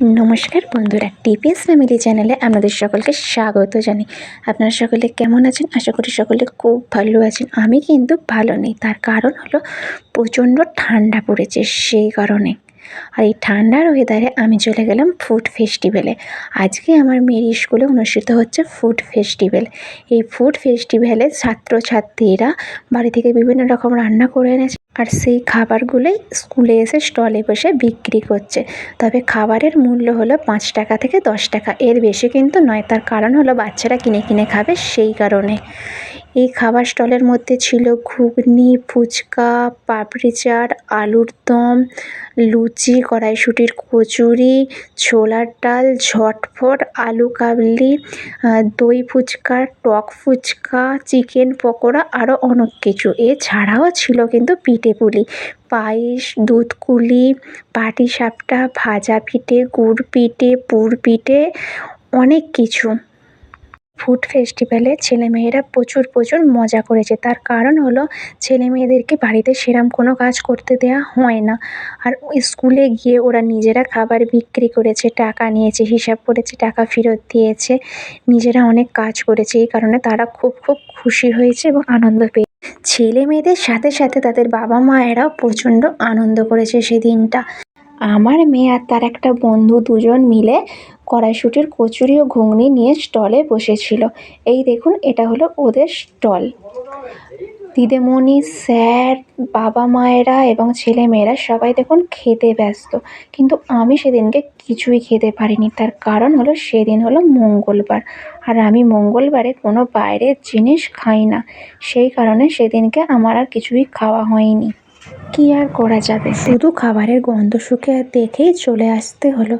নমস্কার বন্ধুরা TPS family চ্যানেলে আপনাদের সকলকে স্বাগত জানাই। আপনারা সকলে কেমন আছেন? আশা করি সকলে খুব ভালো আছেন। আমি কিন্তু ভালো নেই, তার কারণ হলো প্রচণ্ড ঠান্ডা পড়েছে সেই কারণে। আর এই ঠান্ডার ওয়েদারে আমি চলে গেলাম ফুড ফেস্টিভ্যালে আজকে আমার মেয়ের স্কুলে অনুষ্ঠিত হচ্ছে ফুড ফেস্টিভ্যাল এই ফুড ফেস্টিভ্যালে ছাত্রছাত্রীরা বাড়ি থেকে বিভিন্ন রকম রান্না করে এনেছে। আর সেই খাবারগুলোই স্কুলে এসে স্টলে বসে বিক্রি করছে। তবে খাবারের মূল্য হলো পাঁচ টাকা থেকে দশ টাকা। এর বেশি কিন্তু নয়, তার কারণ হলো বাচ্চারা কিনে কিনে খাবে সেই কারণে। এই খাবার স্টলের মধ্যে ছিল ঘুগনি, ফুচকা, পাপড়ি চাট, আলুর দম, লুচি, কড়াইশুঁটির কচুরি, ছোলার ডাল ঝটফট আলু কাবলি দই ফুচকা, টক ফুচকা, চিকেন পকোড়া আরও অনেক কিছু। এছাড়াও ছিল কিন্তু পিঠে পুলি পায়েস দুধকুলি পাটিসাপটা ভাজা পিঠে গুড় পিঠে পুর পিঠে অনেক কিছু। ফুড ফেস্টিভ্যালে ছেলেমেয়েরা প্রচুর প্রচুর মজা করেছে। তার কারণ হলো ছেলে মেয়েদেরকে বাড়িতে সেরম কোনো কাজ করতে দেওয়া হয় না। আর স্কুলে গিয়ে ওরা নিজেরা খাবার বিক্রি করেছে, টাকা নিয়েছে, হিসাব করেছে, টাকা ফেরত দিয়েছে। নিজেরা অনেক কাজ করেছে। এই কারণে তারা খুব খুব খুশি হয়েছে এবং আনন্দ পেয়েছে ছেলে মেয়েদের সাথে সাথে তাদের বাবা মায়েরাও প্রচণ্ড আনন্দ করেছে সেদিনটা। আমার মেয়ে আর তার একটা বন্ধু দুজন মিলে কড়াইশুঁটির কচুরি ও ঘুগনি নিয়ে স্টলে বসেছিল। এই দেখুন, এটা হলো ওদের স্টল। দিদিমণি, স্যার, বাবা মায়েরা এবং ছেলে মেয়েরা সবাই দেখুন খেতে ব্যস্ত। কিন্তু আমি সেদিনকে কিছুই খেতে পারিনি। তার কারণ হলো সেদিন হলো মঙ্গলবার। আর আমি মঙ্গলবারে কোনো বাইরের জিনিস খাই না। সেই কারণে সেদিনকে আমার আর কিছুই খাওয়া হয়নি। কি আর করা যাবে? শুধু খাবারের গন্ধ শুকে দেখেই চলে আসতে হলো।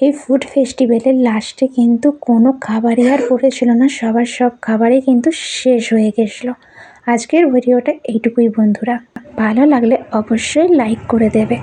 এই ফুড ফেস্টিভ্যালের লাস্টে কিন্তু কোনো খাবারই আর পড়েছিল না। সবার সব খাবারই কিন্তু শেষ হয়ে গেছিল। আজকের ভিডিওটা এইটুকুই বন্ধুরা। ভালো লাগলে অবশ্যই লাইক করে দেবে।